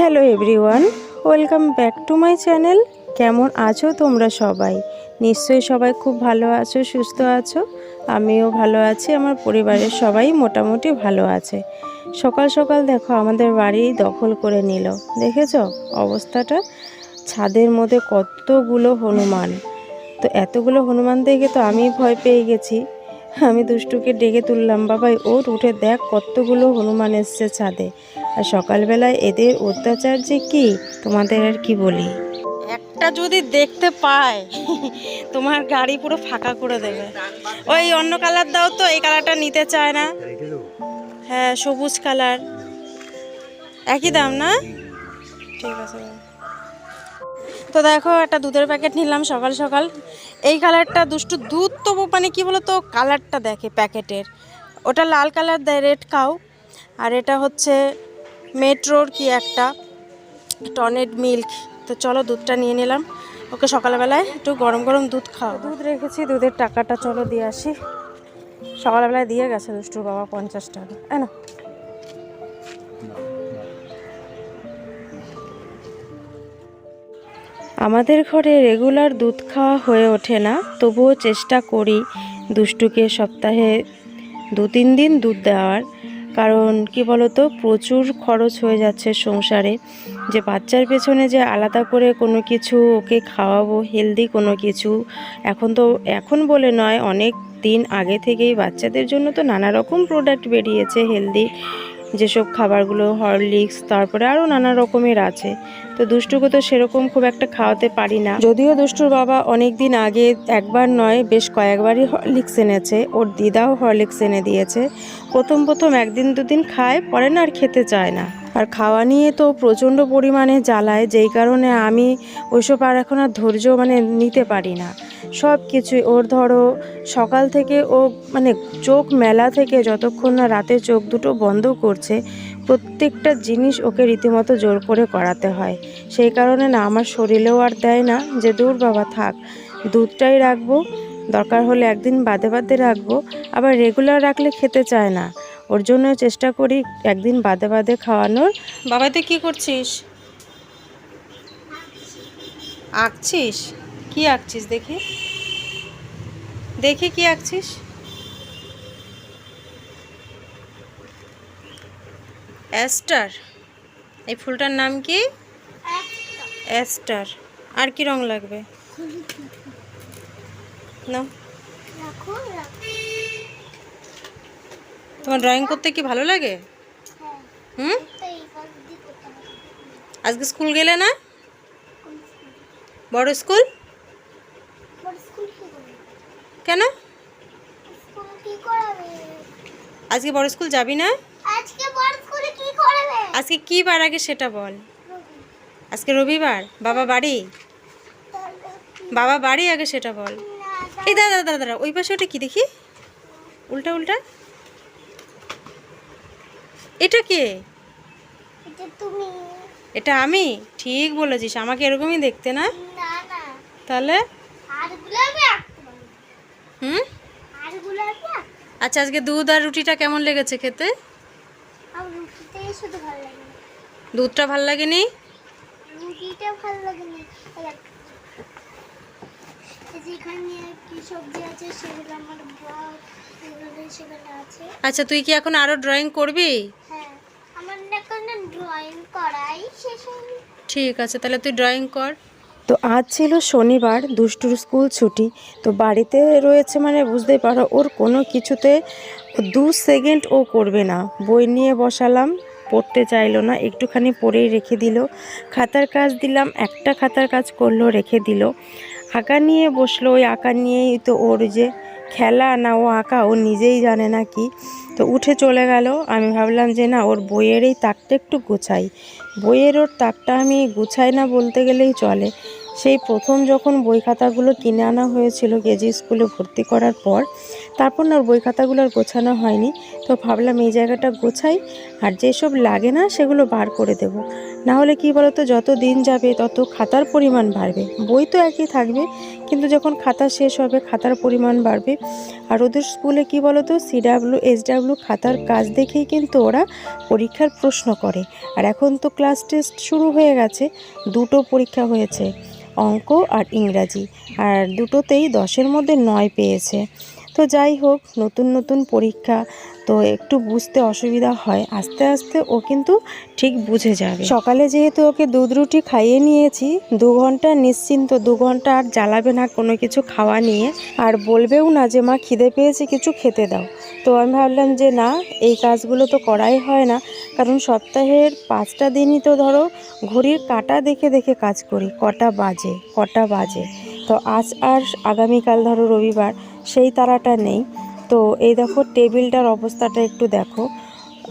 Hello everyone, welcome back to my channel. কেমন আছো তোমরা সবাই? নিশ্চয়ই সবাই খুব ভালো আছো, সুস্থ আছো। আমিও ভালো আছি, আমার পরিবারের সবাই মোটামুটি ভালো আছে। সকাল সকাল দেখো, আমাদের বাড়ি দখল করে নিল। দেখেছ? অবস্থাটা? ছাদের মধ্যে কতগুলো হনুমান। তো এতগুলো হনুমান দেখে তো আমি ভয় পেয়ে গেছি। আমি দুষ্টুকে ডেকে তুললাম, বাবাই ওর উঠে দেখ কতগুলো হনুমান এসছে ছাদে। আর সকালবেলায় এদের অত্যাচার যে কি, তোমাদের আর কি বলি? একটা যদি দেখতে পায়, তোমার গাড়ি পুরো ফাঁকা করে দেবে। ওই অন্য কালার দাও তো, এই কালারটা নিতে চায় না। হ্যাঁ সবুজ কালার। একই দাম না? ঠিক আছে। তো দেখো, একটা দুধের প্যাকেট নিলাম সকাল সকাল। এই কালারটা দুষ্টু দুধ তো মানে কি বলো তো কালারটা দেখে প্যাকেটের। ওটা লাল কালার দেয়, রেড কাউ। আর এটা হচ্ছে মেট্রোর কি একটা টনেড মিল্ক? তো চলো দুধটা নিয়ে নিলাম। ওকে সকালবেলায় একটু গরম গরম দুধ খাও দুধ রেখেছি, দুধের টাকাটা চলো দিয়ে আসি। সকালবেলায় দিয়ে গেছে দুষ্টুর বাবা পঞ্চাশ টাকা। হ্যাঁ না আমাদের ঘরে রেগুলার দুধ খাওয়া হয়ে ওঠে না, তবুও চেষ্টা করি দুষ্টুকে সপ্তাহে দু তিন দিন দুধ দেওয়ার। কারণ কি বলতো, প্রচুর খরচ হয়ে যাচ্ছে সংসারে। যে বাচ্চার পেছনে যে আলাদা করে কোনো কিছু, ওকে খাওয়াবো হেলদি কোনো কিছু, এখন তো, এখন বলে নয়, অনেক দিন আগে থেকেই বাচ্চাদের জন্য তো নানা রকম প্রোডাক্ট বেরিয়েছে হেলদি যেসব খাবারগুলো, হরলিক্স, তারপরে আরও নানা রকমের আছে। তো দুষ্টুকে তো সেরকম খুব একটা খাওয়াতে পারি না। যদিও দুষ্টুর বাবা অনেক দিন আগে একবার নয়, বেশ কয়েকবারই হরলিক্স এনেছে। ওর দিদাও হরলিক্স এনে দিয়েছে। প্রথম প্রথম একদিন দুদিন খায়, পরে না আর খেতে চায় না। আর খাওয়া নিয়ে তো প্রচণ্ড পরিমাণে জ্বালায়, যেই কারণে আমি ওইসব আর এখন আর ধৈর্য মানে নিতে পারি না। সব কিছুই ওর ধরো, সকাল থেকে ও মানে চোখ মেলা থেকে যতক্ষণ না রাতে চোখ দুটো বন্ধ করছে, প্রত্যেকটা জিনিস ওকে রীতিমতো জোর করে করাতে হয়। সেই কারণে না, আমার শরীরেও আর দেয় না যে, দূর বাবা, থাক, দুধটাই রাখব, দরকার হলে একদিন বাদে বাদে রাখব, আবার রেগুলার রাখলে খেতে চায় না। ওর জন্য চেষ্টা করি একদিন বাদে বাদে খাওয়ানোর। বাবা তুই কী করছিস? আঁকছিস? কি আঁকছিস দেখি? দেখি কি আঁকছিস? অ্যাস্টার। এই ফুলটার নাম কি? অ্যাস্টার। আর কি রং লাগবে? না তোমার ড্রয়িং করতে কি ভালো লাগে? হুম? আজকে স্কুল গেলে না? বড় স্কুল? কেন? আজকে বড় স্কুল যাবি না? আজকে কি বার আগে সেটা বল। আজকে রবিবার? বাবা বাড়ি? বাবা বাড়ি আগে সেটা বল। এই দাদা দাদা দাদা ওই পাশে ওটা কি দেখি? উল্টা উল্টা? এটা কে? এটা আমি? ঠিক বলেছিস আমাকে এরকমই দেখতে না? তাহলে? হুম? আচ্ছা আজকে দুধ আর রুটিটা কেমন লেগেছে খেতে? দুধটা ভালো লাগেনি? রুটিটা ভালো লাগে কি সবজি আছে সেগুলো আমার সেগুলো আছে। আচ্ছা তুই কি এখন আরও ড্রয়িং করবি? হ্যাঁ আমার এখন ড্রয়িং করাই শেষ ঠিক আছে তাহলে তুই ড্রয়িং কর। তো আজ ছিল শনিবার দুষ্টুর স্কুল ছুটি। তো বাড়িতে রয়েছে মানে বুঝতেই পারো ওর কোনো কিছুতে দু সেকেন্ড ও করবে না। বই নিয়ে বসালাম পড়তে চাইলো না একটুখানি পড়েই রেখে দিল। খাতার কাজ দিলাম একটা খাতার কাজ করল রেখে দিল। আঁকা নিয়ে বসল, ওই আঁকা নিয়েই তো ওর যে খেলা না, ও আঁকা, ও নিজেই জানে না কি। তো উঠে চলে গেল। আমি ভাবলাম যে না, ওর বইয়ের এই তাকটা একটু গোছাই। বইয়ের ওর তাকটা আমি গুছাই না বলতে গেলেই চলে। সেই প্রথম যখন বই খাতাগুলো কিনে আনা হয়েছিল কেজি স্কুলে ভর্তি করার পর, তারপর না ওর বই খাতাগুলো আর গোছানো হয়নি। তো ভাবলাম এই জায়গাটা গোছাই, আর যেসব লাগে না সেগুলো বার করে দেব। না হলে কি বলতো, যত দিন যাবে তত খাতার পরিমাণ বাড়বে। বই তো একই থাকবে, কিন্তু যখন খাতা শেষ হবে, খাতার পরিমাণ বাড়বে। আর ওদের স্কুলে কি বলতো সিডাব্লিউ এসডাব্লিউ খাতার কাজ দেখেই কিন্তু ওরা পরীক্ষার প্রশ্ন করে। আর এখন তো ক্লাস টেস্ট শুরু হয়ে গেছে, দুটো পরীক্ষা হয়েছে, অঙ্ক আর ইংরাজি। আর দুটোতেই দশের মধ্যে নয় পেয়েছে। তো যাই হোক, নতুন নতুন পরীক্ষা, তো একটু বুঝতে অসুবিধা হয়। আস্তে আস্তে ও কিন্তু ঠিক বুঝে যাবে। সকালে যেহেতু ওকে দুধ রুটি খাইয়ে নিয়েছি, দু ঘণ্টা নিশ্চিন্ত, দু ঘণ্টা আর জ্বালাবে না কোনো কিছু খাওয়া নিয়ে। আর বলবেও না যে, মা, খিদে পেয়েছে, কিছু খেতে দাও। তো আমি ভাবলাম যে, না, এই কাজগুলো তো করাই হয় না। কারণ সপ্তাহের পাঁচটা দিনই তো ধরো, ঘড়ির কাটা দেখে দেখে কাজ করি। কটা বাজে কটা বাজে। তো আজ আর আগামীকাল ধরো রবিবার, সেই তারাটা নেই। তো এই দেখো টেবিলটার অবস্থাটা একটু দেখো।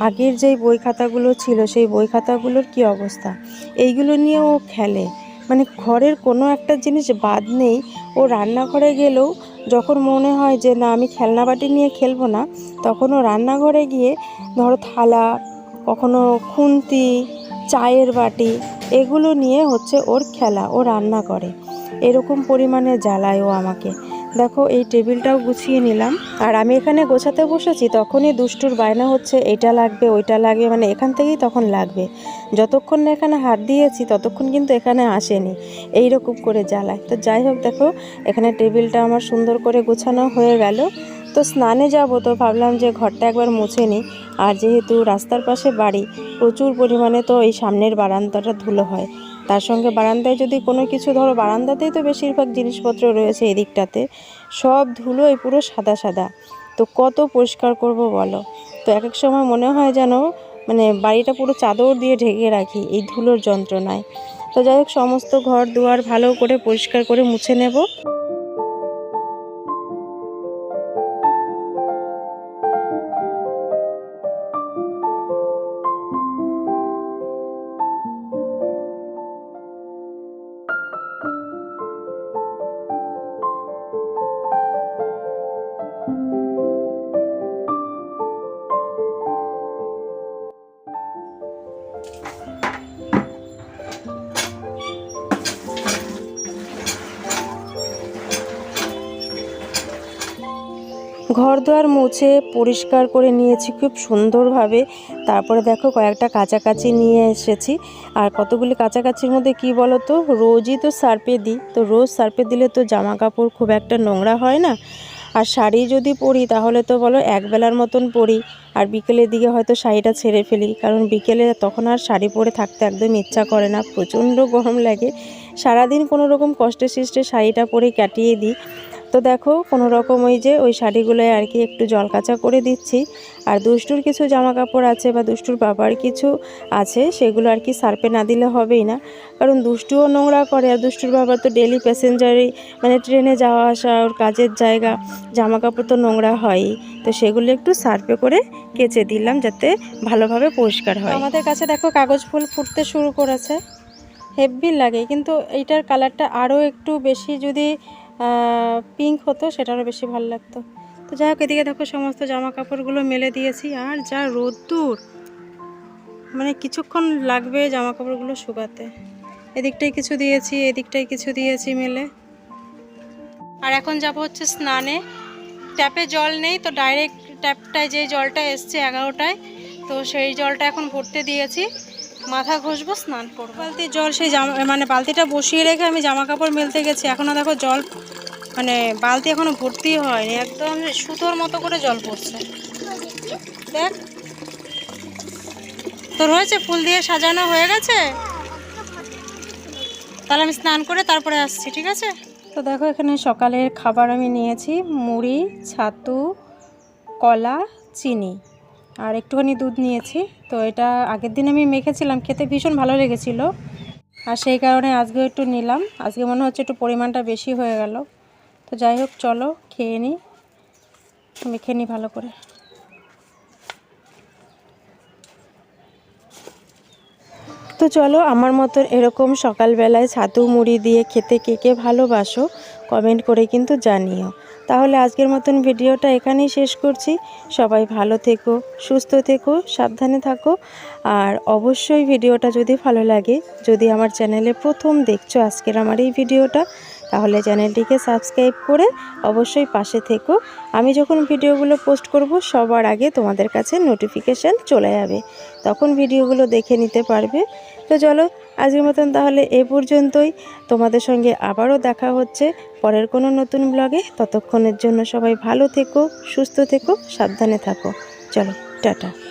আগের যেই বই খাতাগুলো ছিল, সেই বই খাতাগুলোর কি অবস্থা? এইগুলো নিয়ে ও খেলে। মানে ঘরের কোনো একটা জিনিস বাদ নেই। ও রান্নাঘরে গেলেও যখন মনে হয় যে, না, আমি খেলনা বাটি নিয়ে খেলব না, তখন ও রান্নাঘরে গিয়ে ধরো থালা, কখনো খুন্তি, চায়ের বাটি, এগুলো নিয়ে হচ্ছে ওর খেলা, ও রান্না করে। এরকম পরিমাণে জ্বালায় ও আমাকে। দেখো, এই টেবিলটাও গুছিয়ে নিলাম। আর আমি এখানে গোছাতে বসেছি, তখনই দুষ্টুর বায়না হচ্ছে, এটা লাগবে, ওইটা লাগবে মানে এখান থেকেই তখন লাগবে। যতক্ষণ না এখানে হাত দিয়েছি, ততক্ষণ কিন্তু এখানে আসেনি। এই রকম করে জ্বালায়। তো যাই হোক, দেখো, এখানে টেবিলটা আমার সুন্দর করে গোছানো হয়ে গেল। তো স্নানে যাব, তো ভাবলাম যে ঘরটা একবার মুছে নিই। আর যেহেতু রাস্তার পাশে বাড়ি, প্রচুর পরিমাণে তো এই সামনের বারান্দাটা ধুলো হয়। তার সঙ্গে বারান্দায় যদি কোনো কিছু ধরো, বারান্দাতেই তো বেশিরভাগ জিনিসপত্র রয়েছে এদিকটাতে সব ধুলো এই পুরো সাদা সাদা। তো কত পরিষ্কার করব বলো? তো এক এক সময় মনে হয় যেন মানে বাড়িটা পুরো চাদর দিয়ে ঢেকে রাখি এই ধুলোর যন্ত্রণায়। তো যাই হোক, সমস্ত ঘর দুয়ার ভালো করে পরিষ্কার করে মুছে নেব। ঘর দুয়ার মুছে পরিষ্কার করে নিয়েছি খুব সুন্দরভাবে। তারপরে দেখো কয়েকটা কাছাকাছি নিয়ে এসেছি। আর কতগুলি কাছাকাছির মধ্যে কি বলো তো রোজই তো সার্পে দিই। তো রোজ সার্পে দিলে তো জামা কাপড় খুব একটা নোংরা হয় না। আর শাড়ি যদি পরি তাহলে তো বলো একবেলার মতন পরি। আর বিকেলের দিকে হয়তো শাড়িটা ছেড়ে ফেলি। কারণ বিকেলে তখন আর শাড়ি পরে থাকতে একদম ইচ্ছা করে না। প্রচণ্ড গরম লাগে। সারাদিন কোনো রকম কষ্টে সৃষ্টে শাড়িটা পরে কাটিয়ে দিই। তো দেখো কোনো রকম ওই যে ওই শাড়িগুলোয় আর কি একটু জল কাচা করে দিচ্ছি। আর দুষ্টুর কিছু জামা কাপড় আছে বা দুষ্টুর বাবার কিছু আছে, সেগুলো আর কি সার্পে না দিলে হবেই না। কারণ দুষ্টুও নোংরা করে, আর দুষ্টুর বাবার তো ডেলি প্যাসেঞ্জারই মানে ট্রেনে যাওয়া আসা, ওর কাজের জায়গা জামা কাপড় তো নোংরা হয়ই। তো সেগুলো একটু সার্পে করে কেচে দিলাম যাতে ভালোভাবে পরিষ্কার হয়। আমাদের কাছে দেখো কাগজ ফুল ফুটতে শুরু করেছে। হেভি লাগে, কিন্তু এইটার কালারটা আরও একটু বেশি যদি পিঙ্ক হতো, সেটারও বেশি ভালো লাগতো। তো যাই হোক, এদিকে দেখো সমস্ত জামা কাপড়গুলো মেলে দিয়েছি। আর যা রোদ্দুর মানে কিছুক্ষণ লাগবে জামা কাপড়গুলো শুকাতে। এদিকটাই কিছু দিয়েছি এদিকটাই কিছু দিয়েছি মেলে। আর এখন যাব হচ্ছে স্নানে। ট্যাপে জল নেই, তো ডাইরেক্ট ট্যাপটায় যে জলটা এসছে এগারোটায়, তো সেই জলটা এখন ভরতে দিয়েছি। মাথা ঘষবো, স্নান করব। বালতির জল সেই জামা মানে বালতিটা বসিয়ে রেখে আমি জামা কাপড় মেলতে গেছি। এখনও দেখো জল মানে বালতি এখনও ভর্তি হয়নি। একদম সুতোর মতো করে জল পড়ছে। দেখ। তোর হয়েছে? ফুল দিয়ে সাজানো হয়ে গেছে? তাহলে আমি স্নান করে তারপরে আসছি, ঠিক আছে? তো দেখো, এখানে সকালের খাবার আমি নিয়েছি। মুড়ি, ছাতু, কলা, চিনি। আর একটুখানি দুধ নিয়েছি। তো এটা আগের দিন আমি মেখেছিলাম, খেতে ভীষণ ভালো লেগেছিল। আর সেই কারণে আজকেও একটু নিলাম। আজকে মনে হচ্ছে একটু পরিমাণটা বেশি হয়ে গেল। তো যাই হোক, চলো খেয়ে নিই মেখে নিই ভালো করে। তো চলো, আমার মতো এরকম সকালবেলায় ছাতু মুড়ি দিয়ে খেতে কে কে ভালোবাসো কমেন্ট করে কিন্তু জানিও। তাহলে আজকের মতন ভিডিওটা এখানেই শেষ করছি। সবাই ভালো থেকো, সুস্থ থেকো, সাবধানে থাকো। আর অবশ্যই ভিডিওটা যদি ভালো লাগে, যদি আমার চ্যানেলে প্রথম দেখছ আজকের আমার এই ভিডিওটা তাহলে চ্যানেলটিকে সাবস্ক্রাইব করে অবশ্যই পাশে থেকো। আমি যখন ভিডিওগুলো পোস্ট করব, সবার আগে তোমাদের কাছে নোটিফিকেশান চলে যাবে। তখন ভিডিওগুলো দেখে নিতে পারবে। তো চলো, আজকের মতন তাহলে এ পর্যন্তই। তোমাদের সঙ্গে আবারও দেখা হচ্ছে পরের কোনো নতুন ব্লগে। ততক্ষণের জন্য সবাই ভালো থেকো, সুস্থ থেকো, সাবধানে থাকো। চলো, টাটা।